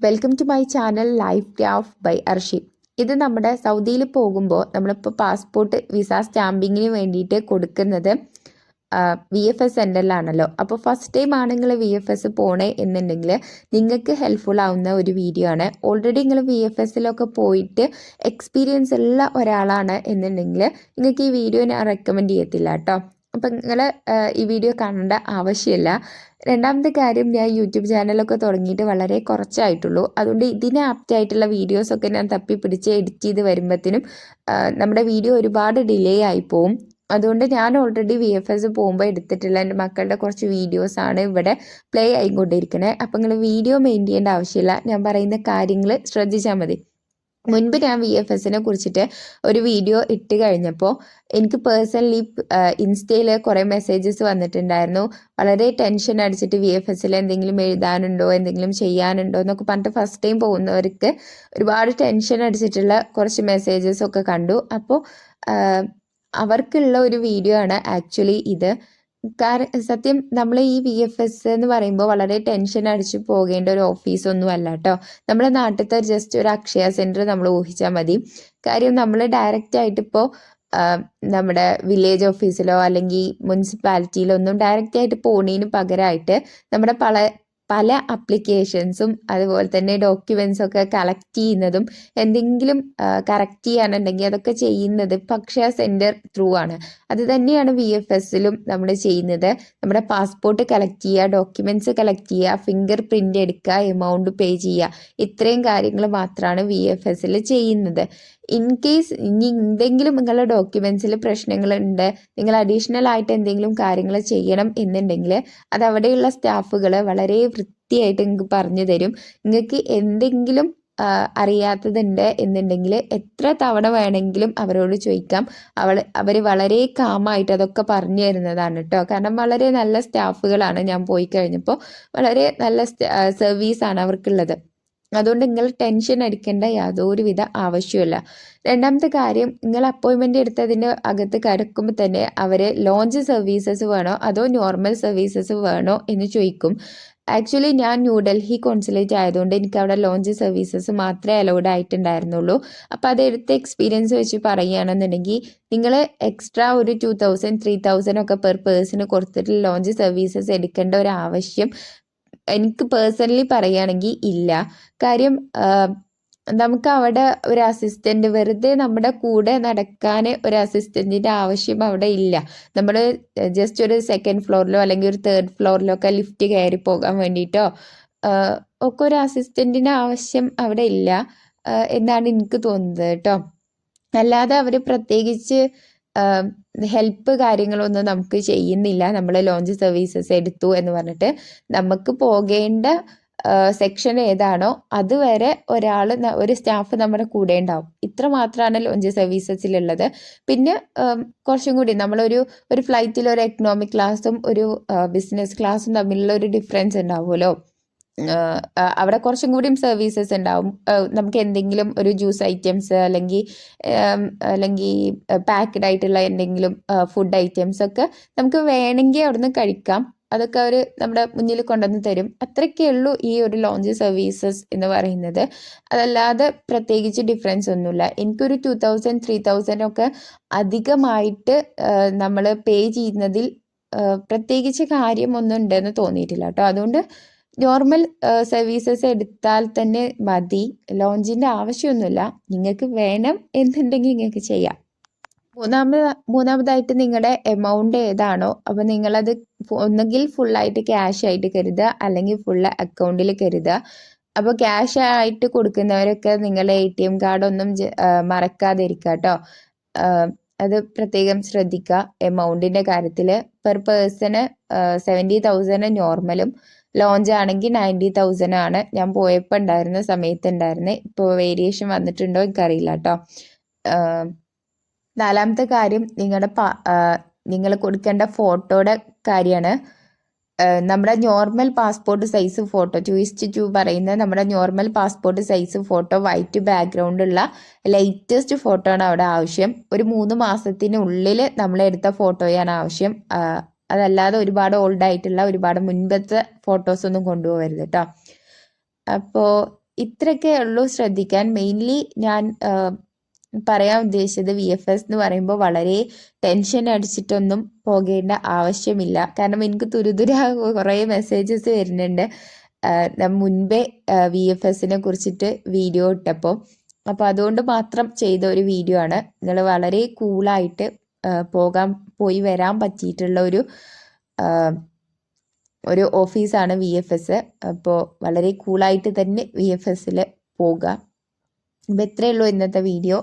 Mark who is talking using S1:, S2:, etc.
S1: Welcome to my channel life craft by Arshi ഇത് നമ്മുടെ സൗദിയിൽ പോകുമ്പോൾ നമ്മളിപ്പോൾ പാസ്പോർട്ട് വിസ സ്റ്റാമ്പിങ്ങിന് വേണ്ടിയിട്ട് കൊടുക്കുന്നത് വി എഫ് എസ് സെന്ററിലാണല്ലോ അപ്പോൾ ഫസ്റ്റ് ടൈം ആണ് നിങ്ങൾ വി എഫ് എസ് പോണേ എന്നുണ്ടെങ്കിൽ നിങ്ങൾക്ക് ഹെൽപ്ഫുൾ ആവുന്ന ഒരു വീഡിയോ ആണ്. ഓൾറെഡി നിങ്ങൾ വി എഫ് എസിലൊക്കെ പോയിട്ട് എക്സ്പീരിയൻസ് ഉള്ള ഒരാളാണ് എന്നുണ്ടെങ്കിൽ നിങ്ങൾക്ക് ഈ വീഡിയോ ഞാൻ റെക്കമെൻഡ് ചെയ്യത്തില്ല കേട്ടോ. അപ്പം നിങ്ങൾ ഈ വീഡിയോ കാണേണ്ട ആവശ്യമില്ല. രണ്ടാമത്തെ കാര്യം ഞാൻ യൂട്യൂബ് ചാനലൊക്കെ തുടങ്ങിയിട്ട് വളരെ കുറച്ചായിട്ടുള്ളൂ. അതുകൊണ്ട് ഇതിന് ആപ്റ്റായിട്ടുള്ള വീഡിയോസൊക്കെ ഞാൻ തപ്പി പിടിച്ച് എഡിറ്റ് ചെയ്ത് വരുമ്പോഴത്തേനും നമ്മുടെ വീഡിയോ ഒരുപാട് ഡിലേ ആയി അതുകൊണ്ട് ഞാൻ ഓൾറെഡി വി എഫ് എസ് പോകുമ്പോൾ എടുത്തിട്ടുള്ള എന്റെ മക്കളുടെ കുറച്ച് വീഡിയോസാണ് ഇവിടെ പ്ലേ ആയിക്കൊണ്ടിരിക്കുന്നത് അപ്പം നിങ്ങൾ വീഡിയോ മെയിൻ ചെയ്യേണ്ട ആവശ്യമില്ല. ഞാൻ പറയുന്ന കാര്യങ്ങൾ ശ്രദ്ധിച്ചാൽ മതി. മുൻപ് ഞാൻ വി എഫ് എസിനെ കുറിച്ചിട്ട് ഒരു വീഡിയോ ഇട്ട് കഴിഞ്ഞപ്പോൾ എനിക്ക് പേഴ്സണലി ഇൻസ്റ്റയിൽ കുറേ മെസ്സേജസ് വന്നിട്ടുണ്ടായിരുന്നു. വളരെ ടെൻഷൻ അടിച്ചിട്ട് വി എഫ് എസിൽ എന്തെങ്കിലും എഴുതാനുണ്ടോ എന്തെങ്കിലും ചെയ്യാനുണ്ടോ എന്നൊക്കെ പറഞ്ഞിട്ട് ഫസ്റ്റ് ടൈം പോകുന്നവർക്ക് ഒരുപാട് ടെൻഷൻ അടിച്ചിട്ടുള്ള കുറച്ച് മെസ്സേജസ് ഒക്കെ കണ്ടു. അപ്പോൾ അവർക്കുള്ള ഒരു വീഡിയോ ആണ് ആക്ച്വലി ഇത്. സത്യം നമ്മൾ ഈ വി എഫ് എസ് എന്ന് പറയുമ്പോൾ വളരെ ടെൻഷൻ അടിച്ചു പോകേണ്ട ഒരു ഓഫീസ് ഒന്നും അല്ല കേട്ടോ നമ്മുടെ നാട്ടിലത്തെ ജസ്റ്റ് ഒരു അക്ഷയ സെന്റർ നമ്മൾ ഊഹിച്ചാൽ മതി. കാര്യം നമ്മൾ ഡയറക്റ്റ് ആയിട്ട് ഇപ്പോൾ നമ്മുടെ വില്ലേജ് ഓഫീസിലോ അല്ലെങ്കിൽ മുനിസിപ്പാലിറ്റിയിലോ ഒന്നും ഡയറക്റ്റ് ആയിട്ട് പോണേന് പകരമായിട്ട് നമ്മുടെ പല പല അപ്ലിക്കേഷൻസും അതുപോലെ തന്നെ ഡോക്യുമെൻസ് ഒക്കെ കളക്ട് ചെയ്യുന്നതും എന്തെങ്കിലും കറക്റ്റ് ചെയ്യാനുണ്ടെങ്കിൽ അതൊക്കെ ചെയ്യുന്നത് പക്ഷേ സെന്റർ ത്രൂ ആണ്. അത് തന്നെയാണ് വി എഫ് എസിലും നമ്മൾ ചെയ്യുന്നത്. നമ്മുടെ പാസ്പോർട്ട് കളക്ട് ചെയ്യുക ഡോക്യുമെന്റ്സ് കളക്ട് ചെയ്യുക ഫിംഗർ പ്രിന്റ് എടുക്കുക എമൗണ്ട് പേ ചെയ്യുക. ഇത്രയും കാര്യങ്ങൾ മാത്രമാണ് വി എഫ് എസിൽ ചെയ്യുന്നത്. ഇൻ കേസ് ഇനി എന്തെങ്കിലും നിങ്ങളുടെ ഡോക്യുമെൻസിൽ പ്രശ്നങ്ങളുണ്ട് നിങ്ങൾ അഡീഷണൽ ആയിട്ട് എന്തെങ്കിലും കാര്യങ്ങൾ ചെയ്യണം എന്നുണ്ടെങ്കിൽ അത് അവിടെയുള്ള സ്റ്റാഫുകൾ വളരെ വൃത്തിയായിട്ട് നിങ്ങൾക്ക് പറഞ്ഞു തരും. നിങ്ങൾക്ക് എന്തെങ്കിലും അറിയാത്തതുണ്ട് എന്നുണ്ടെങ്കിൽ എത്ര തവണ വേണമെങ്കിലും അവരോട് ചോദിക്കാം. അവൾ അവർ വളരെ കാമായിട്ട് അതൊക്കെ പറഞ്ഞു തരുന്നതാണ് കേട്ടോ കാരണം വളരെ നല്ല സ്റ്റാഫുകളാണ് ഞാൻ പോയി കഴിഞ്ഞപ്പോൾ. വളരെ നല്ല സർവീസാണ് അവർക്കുള്ളത്. അതുകൊണ്ട് നിങ്ങൾ ടെൻഷൻ അടിക്കേണ്ട യാതൊരുവിധ ആവശ്യമില്ല രണ്ടാമത്തെ കാര്യം നിങ്ങൾ അപ്പോയിൻമെന്റ് എടുത്തതിന്റെ അകത്ത് കിടക്കുമ്പോൾ തന്നെ അവർ ലോഞ്ച് സർവീസസ് വേണോ അതോ നോർമൽ സർവീസസ് വേണോ എന്ന് ചോദിക്കും. ആക്ച്വലി ഞാൻ ന്യൂഡൽഹി കോൺസുലേറ്റ് ആയതുകൊണ്ട് എനിക്ക് അവിടെ ലോഞ്ച് സർവീസസ് മാത്രമേ അലൗഡ് ആയിട്ടുണ്ടായിരുന്നുള്ളൂ. അപ്പോൾ അത് എടുത്ത എക്സ്പീരിയൻസ് വെച്ച് പറയുകയാണെന്നുണ്ടെങ്കിൽ നിങ്ങൾ എക്സ്ട്രാ ഒരു ടു തൗസൻഡ് ത്രീ തൗസൻഡ് ഒക്കെ പെർ പേഴ്സണ് കൊടുത്തിട്ട് ലോഞ്ച് സർവീസസ് എടുക്കേണ്ട ഒരു ആവശ്യം എനിക്ക് പേഴ്സണലി പറയുകയാണെങ്കിൽ ഇല്ല. കാര്യം നമുക്ക് അവിടെ ഒരു അസിസ്റ്റന്റ് വെറുതെ നമ്മുടെ കൂടെ നടക്കാൻ ഒരു അസിസ്റ്റന്റിന്റെ ആവശ്യം അവിടെ ഇല്ല. നമ്മൾ ജസ്റ്റ് ഒരു സെക്കൻഡ് ഫ്ലോറിലോ അല്ലെങ്കിൽ ഒരു തേർഡ് ഫ്ലോറിലോ ഒക്കെ ലിഫ്റ്റ് കയറി പോകാൻ വേണ്ടിയിട്ടോ ഒക്കെ ഒരു അസിസ്റ്റന്റിന്റെ ആവശ്യം അവിടെ ഇല്ല. എന്നാണ് എനിക്ക് തോന്നുന്നത് കേട്ടോ. അല്ലാതെ അവർ പ്രത്യേകിച്ച് ഹെൽപ്പ് കാര്യങ്ങളൊന്നും നമുക്ക് ചെയ്യുന്നില്ല. നമ്മൾ ലോഞ്ച് സർവീസസ് എടുത്തു എന്ന് പറഞ്ഞിട്ട് നമുക്ക് പോകേണ്ട സെക്ഷൻ ഏതാണോ അതുവരെ ഒരാൾ ഒരു സ്റ്റാഫ് നമ്മുടെ കൂടെ ഉണ്ടാവും. ഇത്ര മാത്രമാണ് ലോഞ്ച് സർവീസസിലുള്ളത്. പിന്നെ കുറച്ചും കൂടി നമ്മളൊരു ഒരു ഫ്ലൈറ്റിൽ ഒരു എക്കണോമിക് ക്ലാസ്സും ഒരു ബിസിനസ് ക്ലാസ്സും തമ്മിലുള്ള ഒരു ഡിഫറൻസ് ഉണ്ടാവുമല്ലോ. അവിടെ കുറച്ചും കൂടിയും സർവീസസ് ഉണ്ടാവും. നമുക്ക് എന്തെങ്കിലും ഒരു ജ്യൂസ് ഐറ്റംസ് അല്ലെങ്കിൽ അല്ലെങ്കിൽ പാക്കഡ് ആയിട്ടുള്ള എന്തെങ്കിലും ഫുഡ് ഐറ്റംസ് ഒക്കെ നമുക്ക് വേണമെങ്കിൽ അവിടുന്ന് കഴിക്കാം. അതൊക്കെ അവർ നമ്മുടെ മുന്നിൽ കൊണ്ടുവന്ന് തരും. അത്രയ്ക്കേ ഉള്ളൂ ഈ ഒരു ലോഞ്ച് സർവീസസ് എന്ന് പറയുന്നത്. അതല്ലാതെ പ്രത്യേകിച്ച് ഡിഫറൻസ് ഒന്നുമില്ല. എനിക്കൊരു ടു തൗസൻഡ് ത്രീ തൗസൻഡ് ഒക്കെ അധികമായിട്ട് നമ്മൾ പേ ചെയ്യുന്നതിൽ പ്രത്യേകിച്ച് കാര്യമൊന്നും ഉണ്ടെന്ന് തോന്നിയിട്ടില്ല കേട്ടോ. അതുകൊണ്ട് നോർമൽ സർവീസസ് എടുത്താൽ തന്നെ മതി. ലോഞ്ചിന്റെ ആവശ്യമൊന്നുമില്ല. നിങ്ങൾക്ക് വേണം എന്നുണ്ടെങ്കിൽ നിങ്ങൾക്ക് ചെയ്യാം. മൂന്നാമത് മൂന്നാമതായിട്ട് നിങ്ങളുടെ എമൗണ്ട് ഏതാണോ അപ്പോൾ നിങ്ങളത് ഒന്നുകിൽ ഫുള്ളായിട്ട് ക്യാഷ് ആയിട്ട് കരുതുക അല്ലെങ്കിൽ ഫുൾ അക്കൗണ്ടിൽ കരുതുക. അപ്പോൾ ക്യാഷ് ആയിട്ട് കൊടുക്കുന്നവരൊക്കെ നിങ്ങളുടെ എ ടി എം കാർഡൊന്നും മറക്കാതിരിക്കുക കേട്ടോ. അത് പ്രത്യേകം ശ്രദ്ധിക്കുക. എമൗണ്ടിന്റെ കാര്യത്തിൽ പെർ പേഴ്സണ് സെവന്റി തൗസൻഡ് നോർമലും ലോഞ്ച് ആണെങ്കിൽ നയന്റി തൗസൻഡ് ആണ്. ഞാൻ പോയപ്പോൾ ഉണ്ടായിരുന്ന സമയത്ത് ഉണ്ടായിരുന്നത് ഇപ്പോൾ വേരിയേഷൻ വന്നിട്ടുണ്ടോ എനിക്കറിയില്ല കേട്ടോ നാലാമത്തെ കാര്യം നിങ്ങളുടെ നിങ്ങൾ കൊടുക്കേണ്ട ഫോട്ടോയുടെ കാര്യമാണ്. നമ്മുടെ normal passport size photo two is to two പറയുന്ന നമ്മുടെ normal passport size photo white background ഉള്ള ലേറ്റസ്റ്റ് ഫോട്ടോ ആണ് അവിടെ ആവശ്യം. ഒരു മൂന്ന് മാസത്തിനുള്ളിൽ നമ്മൾ എടുത്ത ഫോട്ടോയാണ് ആവശ്യം. അതല്ലാതെ ഒരുപാട് ഓൾഡ് ആയിട്ടുള്ള ഒരുപാട് മുൻപത്തെ ഫോട്ടോസ് ഒന്നും കൊണ്ടുപോകരുത് കേട്ടോ അപ്പോൾ ഇത്രയൊക്കെ ഉള്ളൂ ശ്രദ്ധിക്കാൻ. മെയിൻലി ഞാൻ പറയാൻ ഉദ്ദേശിച്ചത് വി എഫ് എസ് എന്ന് പറയുമ്പോൾ വളരെ ടെൻഷൻ അടിച്ചിട്ടൊന്നും പോകേണ്ട ആവശ്യമില്ല. കാരണം എനിക്ക് തുരുതുര കുറേ മെസ്സേജസ് വരുന്നുണ്ട്. മുൻപേ വി എഫ് എസിനെ കുറിച്ചിട്ട് വീഡിയോ ഇട്ടപ്പോൾ. അപ്പോൾ അതുകൊണ്ട് മാത്രം ചെയ്ത ഒരു വീഡിയോ ആണ്. നിങ്ങൾ വളരെ കൂളായിട്ട് പോകാൻ പോയി വരാൻ പറ്റിയിട്ടുള്ള ഒരു ഒരു ഓഫീസാണ് വി എഫ് എസ് അപ്പോൾ വളരെ കൂളായിട്ട് തന്നെ വി എഫ് എസിൽ പോകുക അപ്പോൾ ഇത്രയേ ഉള്ളൂ ഇന്നത്തെ വീഡിയോ.